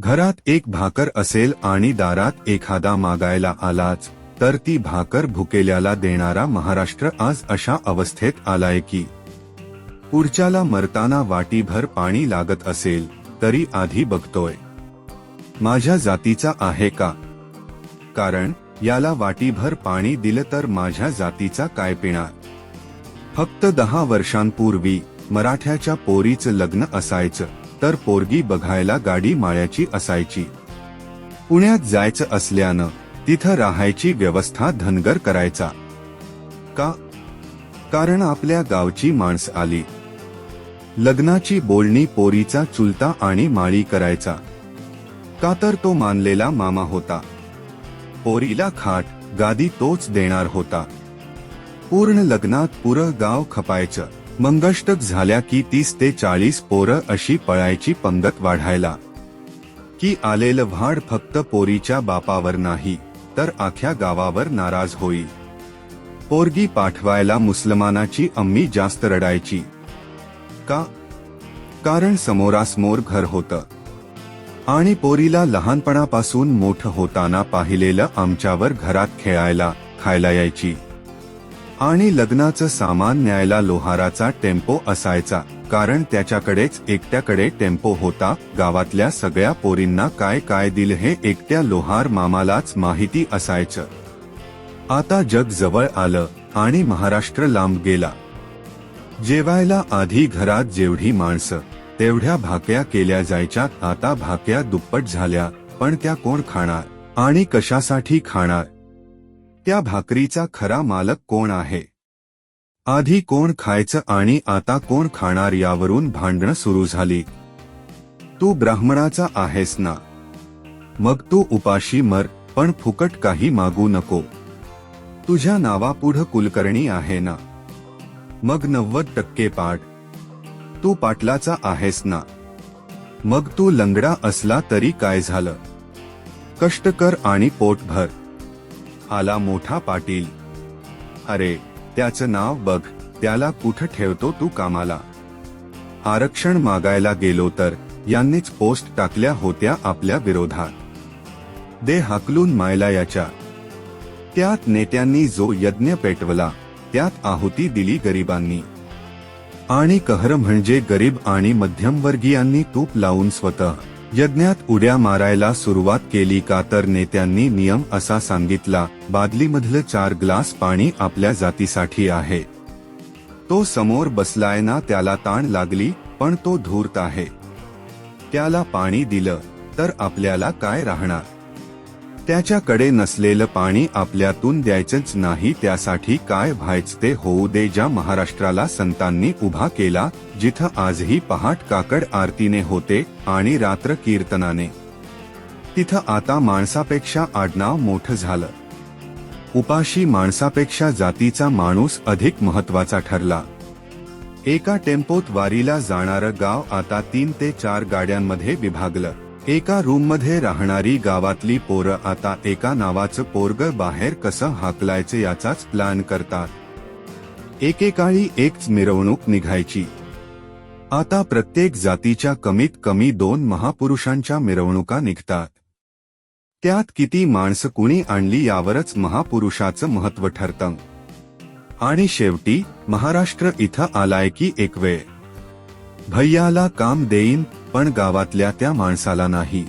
घरात एक भाकर असेल आणि दारात एखादा मागायला आलाच तर ती भाकर भुकेल्याला देणारा महाराष्ट्र आज अशा अवस्थेत आलाय की पुढच्याला मरताना वाटीभर पाणी लागत असेल तरी आधी बघतोय. माझ्या जातीचा आहे का? कारण याला वाटीभर पाणी दिलं तर माझ्या जातीचा काय पिणार? फक्त दहा वर्षांपूर्वी मराठ्याच्या पोरीचं लग्न असायचं. तर पोरगी बघायला गाडी माळ्याची असायची. पुण्यात जायचं असल्यानं तिथं राहायची व्यवस्था धनगर करायचा. का? कारण आपल्या गावची माणस आली. लग्नाची बोलणी पोरीचा चुलता आणि माळी करायचा. का तर तो मानलेला मामा होता. पोरीला खाट गादी तोच देणार होता. पूर्ण लग्नात पुरं गाव खपायचं. मंगष्टक झाल्या की तीस ते चाळीस पोरं अशी पळायची पंगत वाढायला. की आलेलं व्हाड फक्त पोरीच्या बापावर नाही तर आख्या गावावर नाराज होई. पोरगी पाठवायला मुसलमानाची अम्मी जास्त रडायची. का? कारण समोरासमोर घर होतं. आणि पोरीला लहानपणापासून मोठं होताना पाहिलेलं आमच्यावर घरात खेळायला खायला यायची. आणि लग्नाचं सामान न्यायला लोहाराचा टेम्पो असायचा कारण त्याच्याकडेच एकट्याकडे टेम्पो होता गावातल्या सगळ्या पोरींना काय काय दिलं हे एकट्या लोहार मामालाच माहिती असायचं. आता जग जवळ आलं आणि महाराष्ट्र लांब गेला. जेवायला आधी घरात जेवढी माणसं तेवढ्या भाक्या केल्या जायच्या आता भाक्या दुप्पट झाल्या पण त्या कोण खाणार? आणि कशासाठी खाणार? त्या भाकरीचा खरा मालक कोण आहे? आधी कोण खायचं आणि आता कोण खाणार यावरून भांडणं सुरू झाली. तू ब्राह्मणाचा आहेस ना? मग तू उपाशी मर पण फुकट काही मागू नको. तुझ्या नावापुढं कुलकर्णी आहे ना? मग नव्वद टक्के पाठ. तू पाटलाचा आहेस ना? मग तू लंगडा असला तरी काय झालं? कष्ट कर आणि पोट भर. आला मोठा पाटील. अरे त्याचं नाव बघ त्याला कुठं ठेवतो तू कामाला? आरक्षण मागायला गेलो तर यांनीच पोस्ट टाकल्या होत्या आपल्या विरोधात. दे हाकलून मायला याच्या. त्यात नेत्यांनी जो यज्ञ पेटवला त्यात आहुती दिली गरिबांनी. आणि कहर म्हणजे गरीब आणि मध्यमवर्गीयांनी तूप लावून स्वतः. यज्ञात उड्या मारायला सुरुवात केली का तर नेत्यांनी नियम असा सांगितला बादलीमधलं चार ग्लास पाणी आपल्या जातीसाठी आहे. तो समोर बसलाय ना त्याला ताण लागली पण तो धूर्त आहे. त्याला पाणी दिलं तर आपल्याला काय राहणार? त्याच्याकडे नसलेलं पाणी आपल्यातून द्यायचंच नाही त्यासाठी काय व्हायच ते होऊ दे ज्या महाराष्ट्राला संतांनी उभा केला जिथं आजही पहाट काकड आरतीने होते आणि रात्र कीर्तनाने. तिथं आता माणसापेक्षा आडनाव मोठं झालं. उपाशी माणसापेक्षा जातीचा माणूस अधिक महत्त्वाचा ठरला. एका टेम्पोत वारीला जाणारं गाव आता तीन ते चार गाड्यांमध्ये विभागलं. एका रूममध्ये राहणारी गावातली पोरं आता एका नावाचं पोरग बाहेर कसं हाकलायचं याचाच प्लॅन करतात. एकेकाळी एकच मिरवणूक निघायची. आता प्रत्येक जातीच्या कमीत कमी दोन महापुरुषांच्या मिरवणुका निघतात. त्यात किती माणसं कुणी आणली यावरच महापुरुषाचं महत्त्व ठरतं. आणि शेवटी महाराष्ट्र इथं आलाय की एक वेळ भैयाला काम देईन पण गावातल्या त्या माणसाला नाही.